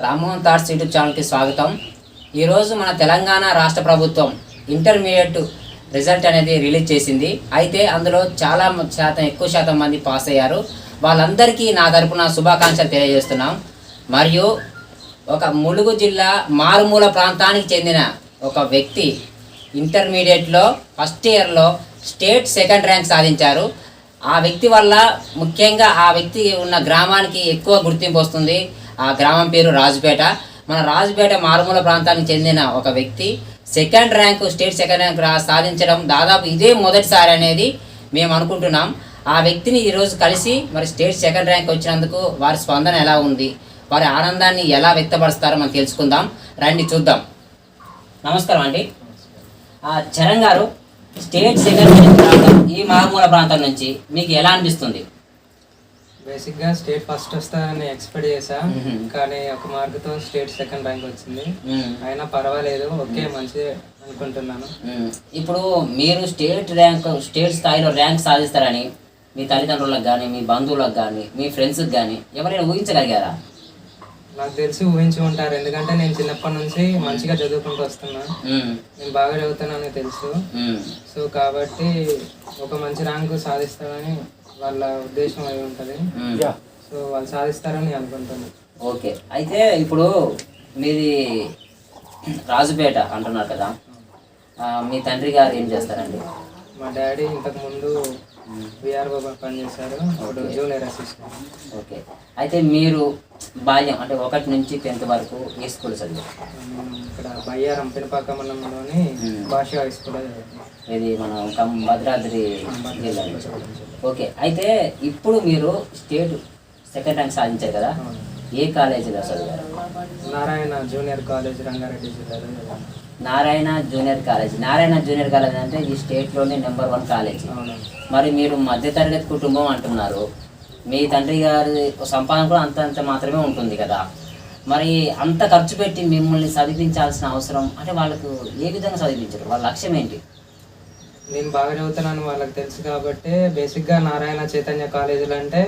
Rammohan thoughts YouTube ఛానల్కి స్వాగతం. ఈరోజు మన తెలంగాణ రాష్ట్ర ప్రభుత్వం ఇంటర్మీడియట్ రిజల్ట్ అనేది రిలీజ్ చేసింది. అయితే అందులో చాలా శాతం ఎక్కువ శాతం మంది పాస్ అయ్యారు. వాళ్ళందరికీ నా తరపున శుభాకాంక్షలు తెలియజేస్తున్నాం. మరియు ఒక ములుగు జిల్లా మారుమూల ప్రాంతానికి చెందిన ఒక వ్యక్తి ఇంటర్మీడియట్లో ఫస్ట్ ఇయర్లో స్టేట్ సెకండ్ ర్యాంక్ సాధించారు. ఆ వ్యక్తి వల్ల ముఖ్యంగా ఆ వ్యక్తి ఉన్న గ్రామానికి ఎక్కువ గుర్తింపు వస్తుంది. ఆ గ్రామం పేరు రాజుపేట. మన రాజుపేట మారుమూల ప్రాంతానికి చెందిన ఒక వ్యక్తి second rank state second rank సాధించడం దాదాపు ఇదే మొదటిసారి అనేది మేము అనుకుంటున్నాం. ఆ వ్యక్తిని ఈరోజు కలిసి మరి స్టేట్ సెకండ్ ర్యాంక్ వచ్చినందుకు వారి స్పందన ఎలా ఉంది? వారి ఆనందాన్ని ఎలా వ్యక్తపరుస్తారో మనం తెలుసుకుందాం. రండి చూద్దాం. నమస్కారం అండి. చరణ్ గారు స్టేట్ సెకండ్ ర్యాంక్ ప్రాంతం ఈ మారుమూల ప్రాంతం నుంచి మీకు ఎలా అనిపిస్తుంది? బేసిక్గా స్టేట్ ఫస్ట్ వస్తానని ఎక్స్పెక్ట్ చేసా మ్మ్. కానీ ఒక మార్క్తో స్టేట్ సెకండ్ ర్యాంక్ వచ్చింది. అయినా పర్వాలేదు ఓకే మంచి అనుకుంటున్నాను. ఇప్పుడు మీరు స్టేట్ ర్యాంక్ స్టేట్ స్థాయిలో ర్యాంక్ సాధిస్తారని మీ తల్లిదండ్రులకు కానీ మీ బంధువులకు కానీ మీ ఫ్రెండ్స్కి కానీ ఎవరైనా ఊహించగలిగారా నాకు తెలిసి ఊహించి ఉంటారు. ఎందుకంటే నేను చిన్నప్పటి నుంచి మంచిగా చదువుకుంటూ వస్తున్నా. నేను బాగా చదువుతానని తెలుసు. సో కాబట్టి ఒక మంచి ర్యాంకు సాధిస్తారని వాళ్ళ ఉద్దేశం అయి ఉంటుంది. సో వాళ్ళు సాధిస్తారని అనుకుంటున్నాను ఓకే. అయితే ఇప్పుడు మీది రాజుపేట అంటున్నారు కదా. ఆ, మీ తండ్రి గారు ఏం చేస్తారండి? మా డాడీ ఇంతకు ముందు విఆర్ఓ పనిచేశారు. ఇప్పుడు జూనియర్ అసిస్టెంట్. ఓకే. అయితే మీరు బాల్యం అంటే ఒకటి నుంచి టెన్త్ వరకు ఏ స్కూల్ చదివారు? ఇక్కడ బయ్యారం పినపాక మండలంలోని. భాష హై చదివాను. ఇది మన భద్రాద్రి జిల్లా ఓకే. అయితే ఇప్పుడు మీరు స్టేట్ సెకండ్ ర్యాంక్ సాధించారు కదా. ఏ కాలేజీలో చదివారు? నారాయణ జూనియర్ కాలేజ్ రంగారెడ్డి జిల్లాలో. Narayana junior college. Narayana junior college అంటే ఈ స్టేట్లోనే నెంబర్ వన్ కాలేజ్. మరి మీరు మధ్యతరగతి కుటుంబం అంటున్నారు. మీ తండ్రి గారి సంపాదన కూడా అంత అంత మాత్రమే ఉంటుంది కదా. మరి అంత ఖర్చు పెట్టి మిమ్మల్ని చదివించాల్సిన అవసరం అంటే వాళ్ళకు ఏ విధంగా చదివించారు? వాళ్ళ లక్ష్యం ఏంటి? నేను బాగా చదువుతున్నాను వాళ్ళకి తెలుసు కాబట్టి బేసిక్గా నారాయణ చైతన్య కాలేజీలు అంటే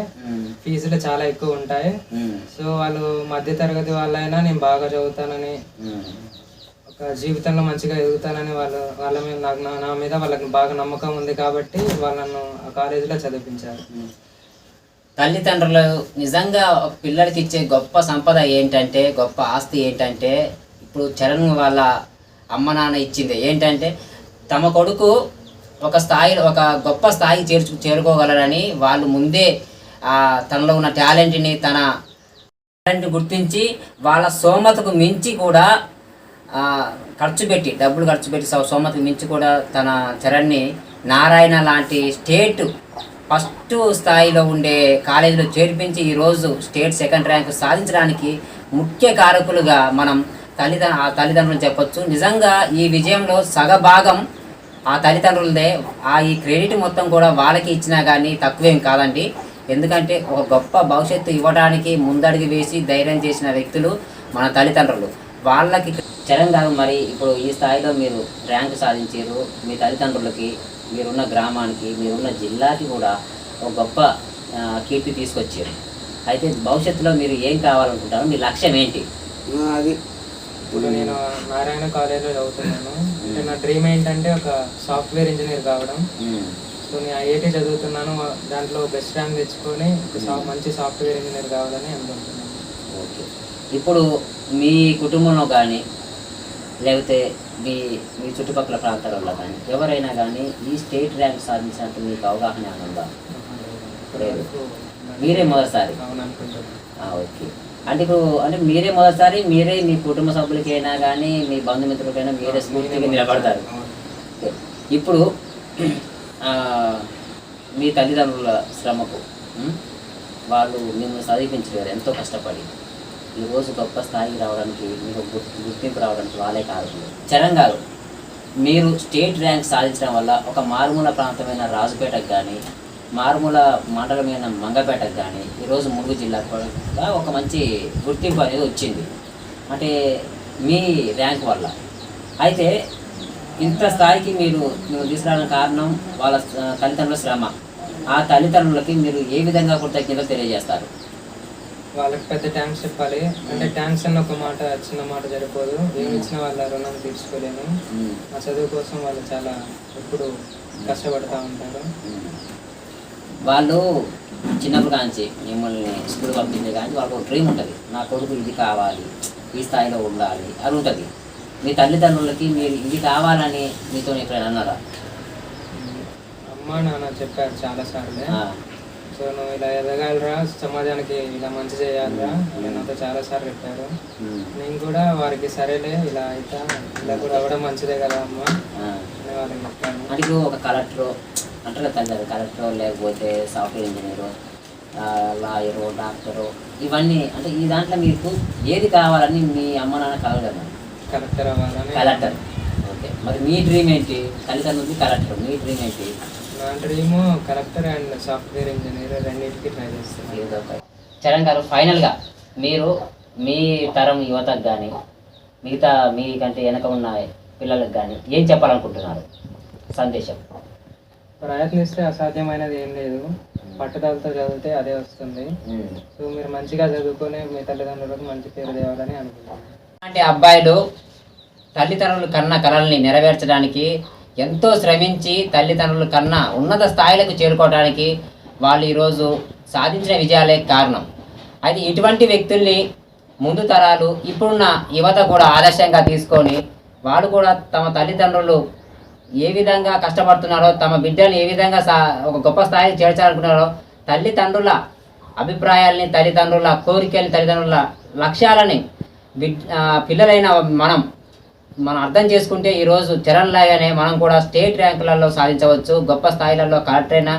ఫీజులు చాలా ఎక్కువ ఉంటాయి. సో వాళ్ళు మధ్య తరగతి వాళ్ళైనా నేను బాగా చదువుతానని ఒక జీవితంలో మంచిగా ఎదుగుతానని వాళ్ళ వాళ్ళ మీద నాకు నా- మీద వాళ్ళకి బాగా నమ్మకం ఉంది కాబట్టి వాళ్ళను ఆ కాలేజీలో చదివించారు. తల్లిదండ్రులు నిజంగా ఒక పిల్లలకి ఇచ్చే గొప్ప సంపద ఏంటంటే గొప్ప ఆస్తి ఏంటంటే ఇప్పుడు చరణ్ వాళ్ళ అమ్మ నాన్న ఇచ్చింది. ఏంటంటే తమ కొడుకు ఒక స్థాయి ఒక గొప్ప స్థాయికి చేర్చు చేరుకోగలరని వాళ్ళు ముందే తనలో ఉన్న టాలెంట్ని తన టాలెంట్ గుర్తించి వాళ్ళ సోమతకు మించి కూడా ఖర్చు పెట్టి డబ్బులు ఖర్చు పెట్టి సోమతకు మించి కూడా తన చరణ్ని నారాయణ లాంటి స్టేట్ ఫస్ట్ స్థాయిలో ఉండే కాలేజీలో చేర్పించి ఈరోజు స్టేట్ సెకండ్ ర్యాంక్ సాధించడానికి ముఖ్య కారకులుగా మనం తల్లిదండ్రులు తల్లిదండ్రులు చెప్పొచ్చు. నిజంగా ఈ విజయంలో సగభాగం ఆ తల్లిదండ్రులదే ఆ ఈ క్రెడిట్ మొత్తం కూడా వాళ్ళకి ఇచ్చినా కానీ తక్కువేం కాదండి. ఎందుకంటే ఒక గొప్ప భవిష్యత్తు ఇవ్వడానికి ముందడుగు వేసి ధైర్యం చేసిన వ్యక్తులు మన తల్లిదండ్రులు. వాళ్ళకి చరణ్ గారు మరి ఇప్పుడు ఈ స్థాయిలో మీరు ర్యాంక్ సాధించారు మీ తల్లిదండ్రులకి మీరున్న గ్రామానికి మీరున్న జిల్లాకి కూడా ఒక గొప్ప కీర్తి తీసుకొచ్చారు. అయితే భవిష్యత్తులో మీరు ఏం కావాలనుకుంటారు? మీ లక్ష్యం ఏంటి? అది ఇప్పుడు నేను నారాయణ కాలేజీలో చదువుతున్నాను. అంటే నా డ్రీమ్ ఏంటంటే ఒక సాఫ్ట్వేర్ ఇంజనీర్ కావడం. సో నేను ఐఐటి చదువుతున్నాను. దాంట్లో బెస్ట్ ర్యాంక్ తెచ్చుకొని ఒక మంచి సాఫ్ట్వేర్ ఇంజనీర్ కావాలని అనుకుంటున్నాను. ఓకే. ఇప్పుడు మీ కుటుంబంలో కానీ లేకపోతే మీ మీ చుట్టుపక్కల ప్రాంతాలలో కానీ ఎవరైనా కానీ ఈ స్టేట్ ర్యాంక్ సాధించినట్టు మీకు అవగాహన ఉందా? లేదు. మీరే మొదటిసారి? ఓకే. అంటే ఇప్పుడు అంటే మీరే మొదటిసారి మీరే మీ కుటుంబ సభ్యులకైనా కానీ మీ బంధుమిత్రులకైనా మీరే స్ఫూర్తిగా నిలబడతారు. ఇప్పుడు మీ తల్లిదండ్రుల శ్రమకు వాళ్ళు మిమ్మల్ని చదివించారు ఎంతో కష్టపడి. ఈరోజు గొప్ప స్థాయికి రావడానికి మీకు గుర్- గుర్తింపు రావడానికి వాళ్ళే కారణం. చరణ్ గారు మీరు స్టేట్ ర్యాంక్ సాధించడం వల్ల ఒక మారుమూల ప్రాంతమైన రాజుపేటకు కానీ మారుమూల మండలమైన మంగపేటకు కానీ ఈరోజు ములుగు జిల్లాకు కూడా ఒక మంచి గుర్తింపు అనేది వచ్చింది. అంటే మీ ర్యాంక్ వల్ల. అయితే ఇంత స్థాయికి మీరు మీరు తీసుకురావడానికి కారణం వాళ్ళ తల్లిదండ్రుల శ్రమ. ఆ తల్లిదండ్రులకి మీరు ఏ విధంగా కృతజ్ఞతలు తెలియజేస్తారు? వాళ్ళకి పెద్ద థ్యాంక్స్ చెప్పాలి. అంటే థ్యాంక్స్ అన్న ఒక మాట చిన్న మాట సరిపోదు. ఏమి ఇచ్చిన వాళ్ళ రుణం తీర్చుకోలేను ఉమ్, ఆ చదువు కోసం వాళ్ళు చాలా ఎప్పుడు కష్టపడుతూ ఉంటారు. వాళ్ళు చిన్నప్పుడు కాంచి మిమ్మల్ని స్కూల్ పంపించే కానీ వాళ్ళకు ఒక డ్రీమ్ ఉంటుంది. నా కొడుకు ఇది కావాలి ఈ స్థాయిలో ఉండాలి అని ఉంటుంది. మీ తల్లిదండ్రులకి మీరు ఇది కావాలని మీతో ఎప్పుడైనా అన్నారా? అమ్మ నాన్న చెప్పారు చాలా సార్లే ఆ, సో నువ్వు ఇలా ఎదగాలిరా సమాజానికి ఇలా మంచి చేయాలిరా నాతో చాలా సార్లు చెప్పారు నేను కూడా వారికి సరేలే ఇలా అయితే ఇలా కూడా అవ్వడం మంచిదే కదా అమ్మ. అని వాళ్ళకి చెప్పాను. అంటే ఒక కలెక్టర్ అంటారు కదా కలెక్టర్ లేకపోతే సాఫ్ట్వేర్ ఇంజనీరు లాయరు డాక్టరు ఇవన్నీ అంటే ఈ దాంట్లో మీకు ఏది కావాలని మీ అమ్మ నాన్న కలగదు కదా కలెక్టర్ అవ్వాలని కలెక్టర్. ఓకే. మరి మీ డ్రీమ్ ఏంటి? తల్లిదండ్రులకి కలెక్టర్. మీ డ్రీమ్ ఏంటి? నా dream collector and software engineer రెండింటికి ట్రై చేస్తాను ఏదో ఒకటి. చరణ్ గారు ఫైనల్గా మీరు మీ తరం యువతకు కానీ మిగతా మీకంటే వెనక ఉన్న పిల్లలకు కానీ ఏం చెప్పాలనుకుంటున్నారు? సందేశం. ప్రయత్నిస్తే అసాధ్యమైనది ఏం లేదు. పట్టుదలతో చదివితే అదే వస్తుంది. సో మీరు మంచిగా చదువుకొని మీ తల్లిదండ్రులకు మంచి పేరు తేవాలని అనుకుంటున్నాను. అలాంటి అబ్బాయిలు తల్లిదండ్రులు కన్న కలల్ని నెరవేర్చడానికి ఎంతో శ్రమించి తల్లిదండ్రులు కన్నా ఉన్నత స్థాయిలకు చేరుకోవడానికి వాళ్ళు ఈరోజు సాధించిన విజయాలే కారణం. అయితే ఇటువంటి వ్యక్తుల్ని ముందు తరాలు ఇప్పుడున్న యువత కూడా ఆదర్శంగా తీసుకొని వాళ్ళు కూడా తమ తల్లిదండ్రులు ఏ విధంగా కష్టపడుతున్నారో తమ బిడ్డలు ఏ విధంగా సా ఒక గొప్ప స్థాయికి చేర్చాలనుకున్నారో తల్లిదండ్రుల అభిప్రాయాల్ని తల్లిదండ్రుల కోరికల్ని తల్లిదండ్రుల లక్ష్యాలని బిడ్ పిల్లలైన మనం మనం అర్థం చేసుకుంటే ఈరోజు చరణ్ లాగానే మనం కూడా స్టేట్ ర్యాంకులలో సాధించవచ్చు. గొప్ప స్థాయిలలో కలెక్టర్ అయినా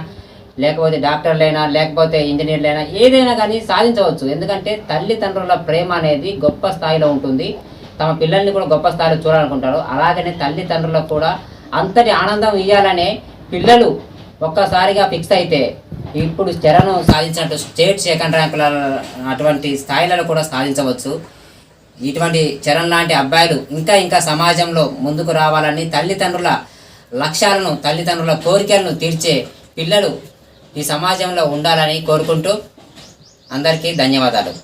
లేకపోతే డాక్టర్లైనా లేకపోతే ఇంజనీర్లైనా ఏదైనా కానీ సాధించవచ్చు. ఎందుకంటే తల్లిదండ్రుల ప్రేమ అనేది గొప్ప స్థాయిలో ఉంటుంది. తమ పిల్లల్ని కూడా గొప్ప స్థాయిలో చూడాలనుకుంటారు. అలాగనే తల్లిదండ్రులకు కూడా అంతటి ఆనందం ఇవ్వాలనే పిల్లలు ఒక్కసారిగా ఫిక్స్ అయితే ఇప్పుడు చెరను సాధించినట్టు స్టేట్ సెకండ్ ర్యాంకుల అటువంటి స్థాయిలలో కూడా సాధించవచ్చు. ఇటువంటి చరణ్ లాంటి అబ్బాయిలు ఇంకా ఇంకా సమాజంలో ముందుకు రావాలని తల్లిదండ్రుల లక్ష్యాలను తల్లిదండ్రుల కోరికలను తీర్చే పిల్లలు ఈ సమాజంలో ఉండాలని కోరుకుంటూ అందరికీ ధన్యవాదాలు.